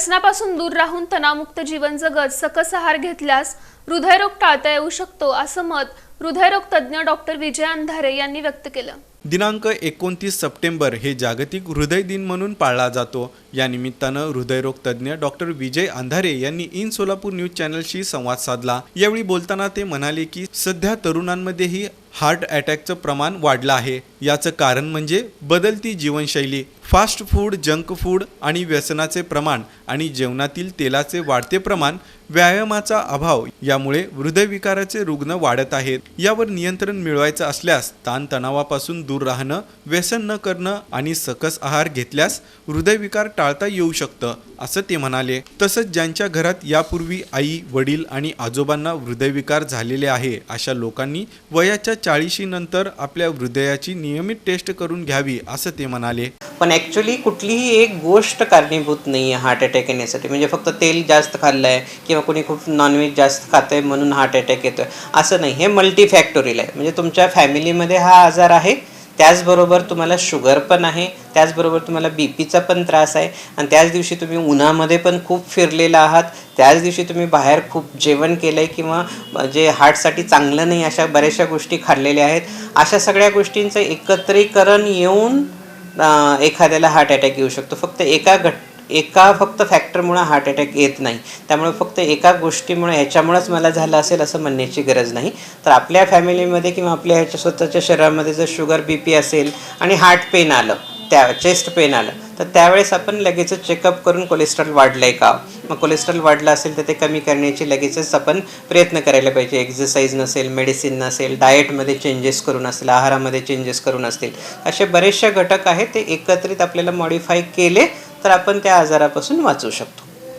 व्यसनापासून दूर राहून तणावमुक्त जीवन जगत सकस आहार घेतल्यास हृदयरोग टाळता येऊ शकतो असं मत हृदयरोग तज्ज्ञ डॉक्टर विजय अंधारे यांनी व्यक्त केलं. दिनांक एकोणतीस सप्टेंबर हे जागतिक हृदय दिन म्हणून पाळला जातो. या निमित्तानं हृदयरोग तज्ज्ञ डॉक्टर विजय अंधारे यांनी इन सोलापूर न्यूज चॅनलशी संवाद साधला. यावेळी बोलताना ते म्हणाले की सध्या तरुणांमध्येही हार्ट अटॅकचं प्रमाण वाढलं आहे. याचं कारण म्हणजे बदलती जीवनशैली. फास्ट फूड जंक फूड आणि व्यसनाचे प्रमाण आणि जेवणातील तेलाचे वाढते प्रमाण व्यायामाचा अभाव यामुळे हृदयविकाराचे रुग्ण वाढत आहेत. यावर नियंत्रण मिळवायचं असल्यास ताणतणावापासून दूर राहणं व्यसन न करणं आणि सकस आहार घेतल्यास हृदयविकार टाळता येऊ शकतं असं ते म्हणाले. तसंच ज्यांच्या घरात यापूर्वी आई वडील आणि आजोबांना हृदयविकार झालेले आहे अशा लोकांनी वयाच्या चाळीशी नंतर आपल्या हृदयाची नियमित टेस्ट करून घ्यावी असं ते म्हणाले. पण ॲक्च्युली कुठलीही एक गोष्ट कारणीभूत नाही आहे हार्ट अटॅक येण्यासाठी. म्हणजे फक्त तेल जास्त खाल्लं आहे किंवा कोणी खूप नॉनव्हेज जास्त खातं आहे म्हणून हार्ट अटॅक येतो आहे असं नाही. हे मल्टीफॅक्टोरियल आहे. म्हणजे तुमच्या फॅमिलीमध्ये हा आजार आहे. त्याचबरोबर तुम्हाला शुगर पण आहे. त्याचबरोबर तुम्हाला बी पीचा पण त्रास आहे. आणि त्याच दिवशी तुम्ही उन्हामध्ये पण खूप फिरलेला आहात. त्याच दिवशी तुम्ही बाहेर खूप जेवण केलं आहे किंवा जे हार्टसाठी चांगलं नाही अशा बऱ्याचशा गोष्टी खाल्लेल्या आहेत. अशा सगळ्या गोष्टींचं एकत्रीकरण येऊन एखाद्याला हार्ट अटॅक येऊ शकतो. फक्त एका घट एका फक्त फॅक्टरमुळे हार्ट अटॅक येत नाही. त्यामुळे फक्त एका गोष्टीमुळे ह्याच्यामुळंच मला झालं असेल असं म्हणण्याची गरज नाही. तर आपल्या फॅमिलीमध्ये किंवा आपल्या ह्याच्या स्वतःच्या शरीरामध्ये जर शुगर बी पी असेल आणि हार्ट पेन आलं त्या चेस्ट पेन आलं तर त्यावेळेस आपण लगेचच चेकअप करून कोलेस्ट्रॉल वाढलं आहे का? मग कोलेस्ट्रॉल वाढलं असेल तर ते कमी करण्याची लगेचच आपण प्रयत्न करायला पाहिजे. एक्झरसाईज नसेल मेडिसिन नसेल डाएटमध्ये चेंजेस करून असेल आहारामध्ये चेंजेस करून असतील असे बरेचसे घटक आहेत ते एकत्रित आपल्याला मॉडिफाय केले तर आपण त्या आजारापासून वाचू शकतो.